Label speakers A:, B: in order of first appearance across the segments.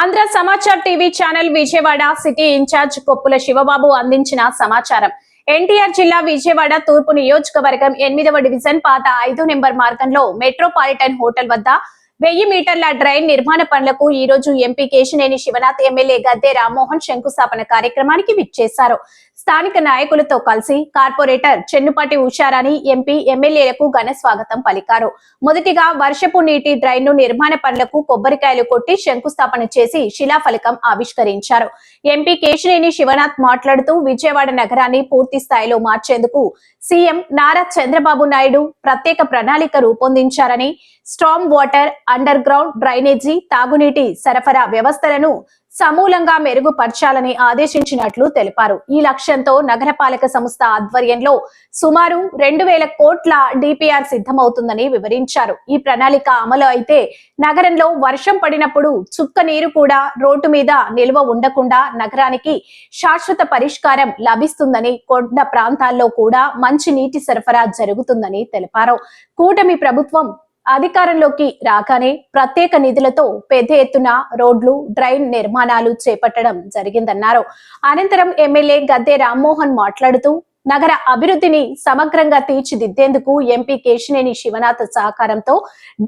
A: Andhra Samachar TV channel Vijayawada city incharge Koppula Sivababu అందించిన సమాచారం. ఎన్టీఆర్ జిల్లా విజయవాడ తూర్పు నియోజకవర్గం ఎనిమిదవ డివిజన్ పాత ఐదు నెంబర్ మార్గంలో మెట్రోపాలిటన్ హోటల్ వద్ద వెయ్యి మీటర్ల డ్రైన్ నిర్మాణ పనులకు ఈ రోజు ఎంపీ కేశినేని శివనాథ్ ఎమ్మెల్యే గద్దె రామ్మోహన్ శంకుస్థాపన కార్యక్రమానికి విచ్చేశారు. స్థానిక నాయకులతో కలిసి కార్పొరేటర్ చెన్నుపాటి ఉషారాని ఎంపీ ఎమ్మెల్యేలకు ఘన స్వాగతం పలికారు. మొదటిగా వర్షపు నీటి డ్రైన్ను నిర్మాణ పనులకు కొబ్బరికాయలు కొట్టి శంకుస్థాపన చేసి శిలాఫలకం ఆవిష్కరించారు. ఎంపీ కేశినేని శివనాథ్ మాట్లాడుతూ విజయవాడ నగరాన్ని పూర్తి స్థాయిలో మార్చేందుకు సీఎం నారా చంద్రబాబు నాయుడు ప్రత్యేక ప్రణాళిక రూపొందించారని strong water underground drainage తాగునీటి సరఫరా వ్యవస్థలను సమూలంగా మెరుగుపరచాలని ఆదేశించినట్లు తెలిపారు. ఈ లక్ష్యంతో నగరపాలక సంస్థ ఆధ్వర్యంలో సుమారు రెండు వేల కోట్ల డిపిఆర్ సిద్ధమవుతుందని వివరించారు. ఈ ప్రణాళిక అమలు అయితే నగరంలో వర్షం పడినప్పుడు చుక్క నీరు కూడా రోడ్డు మీద నిల్వ ఉండకుండా నగరానికి శాశ్వత పరిష్కారం లభిస్తుందని కొండ ప్రాంతాల్లో కూడా మంచి నీటి సరఫరా జరుగుతుందని తెలిపారు. కూటమి ప్రభుత్వం అధికారంలోకి రాగానే ప్రత్యేక నిధులతో పెద్ద ఎత్తున రోడ్లు డ్రైన్ నిర్మాణాలు చేపట్టడం జరిగిందన్నారు. అనంతరం ఎమ్మెల్యే గద్దె రామ్మోహన్ మాట్లాడుతూ నగర అభివృద్ధిని సమగ్రంగా తీర్చిదిద్దేందుకు ఎంపీ కేశినేని శివనాథ్ సహకారంతో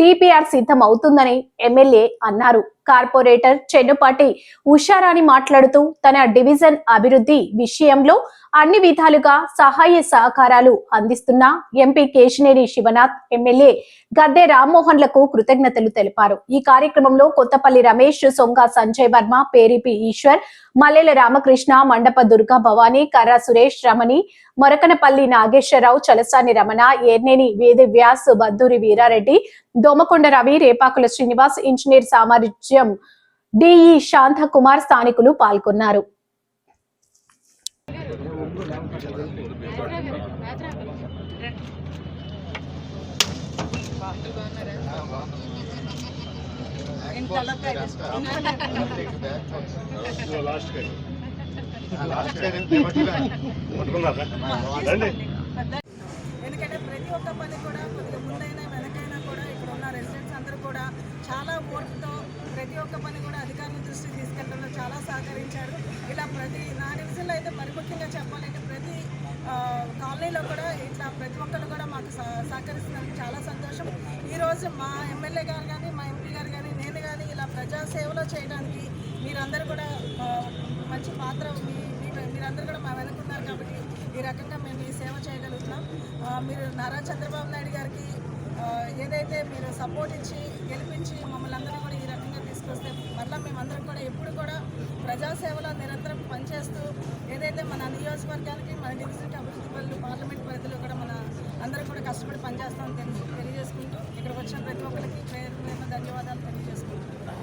A: డిపిఆర్ సిద్ధం అవుతుందని ఎమ్మెల్యే అన్నారు. కార్పొరేటర్ చెన్నుపాటి ఉషారాణి మాట్లాడుతూ తన డివిజన్ అభివృద్ధి విషయంలో అన్ని విధాలుగా సహాయ సహకారాలు అందిస్తున్న ఎంపీ కేశినేని శివనాథ్ ఎమ్మెల్యే గద్దె రామ్మోహన్లకు కృతజ్ఞతలు తెలిపారు. ఈ కార్యక్రమంలో కొత్తపల్లి రమేష్ సొంగ సంజయ్ వర్మ పేరిపి ఈశ్వర్ మల్లెల రామకృష్ణ మండప దుర్గా భవానీ కర్ర సురేష్ రమణి మొరకనపల్లి నాగేశ్వరరావు చలసాని రమణ ఏర్నేని వేద వ్యాస్ బద్దూరి వీరారెడ్డి దోమకొండ రవి రేపాకుల శ్రీనివాస్ ఇంజనీర్ సామర్థ్యం డిఈ శాంతకుమార్ స్థానికులు పాల్గొన్నారు.
B: ఎందుకంటే ప్రతి ఒక్క పని కూడా చాలా ఓర్పుతో ప్రతి ఒక్క పని కూడా అధికారుల దృష్టికి తీసుకెళ్ళడంలో చాలా సహకరించారు. ఇలా ప్రతి నా డివిజన్లో అయితే మరి ముఖ్యంగా చెప్పాలంటే ప్రతి కాలనీలో కూడా ఇట్లా ప్రతి ఒక్కరు కూడా మాకు సహ- సహకరిస్తున్నందుకు చాలా సంతోషం. ఈరోజు మా ఎమ్మెల్యే గారు కానీ మా ఎంపీ గారు కానీ నేను కానీ ఇలా ప్రజాసేవలో చేయడానికి మీరందరూ కూడా మంచి పాత్ర మీ మీ- మీరందరూ కూడా మా వెనుకున్నారు కాబట్టి ఈ రకంగా మేము ఈ సేవ చేయగలుగుతున్నాం. మీరు నారా చంద్రబాబు నాయుడు గారికి ఏదైతే మీరు సపోర్ట్ ఇచ్చి గెలిపించి మమ్మల్ని అందరూ కూడా ఈ రకంగా తీసుకొస్తే మళ్ళీ మేమందరం కూడా ఎప్పుడు కూడా ప్రజాసేవలో నిరంతరం పనిచేస్తూ ఏదైతే మన నియోజకవర్గానికి మన డివిజన్కి అభివృద్ధి పనులు పార్లమెంట్ పరిధిలో కూడా మన అందరూ కూడా కష్టపడి పనిచేస్తామని తెలియజేసుకుంటూ ఇక్కడికి వచ్చిన ప్రతి ఒక్కరికి పేరు ధన్యవాదాలు తెలియజేసుకుంటున్నాను.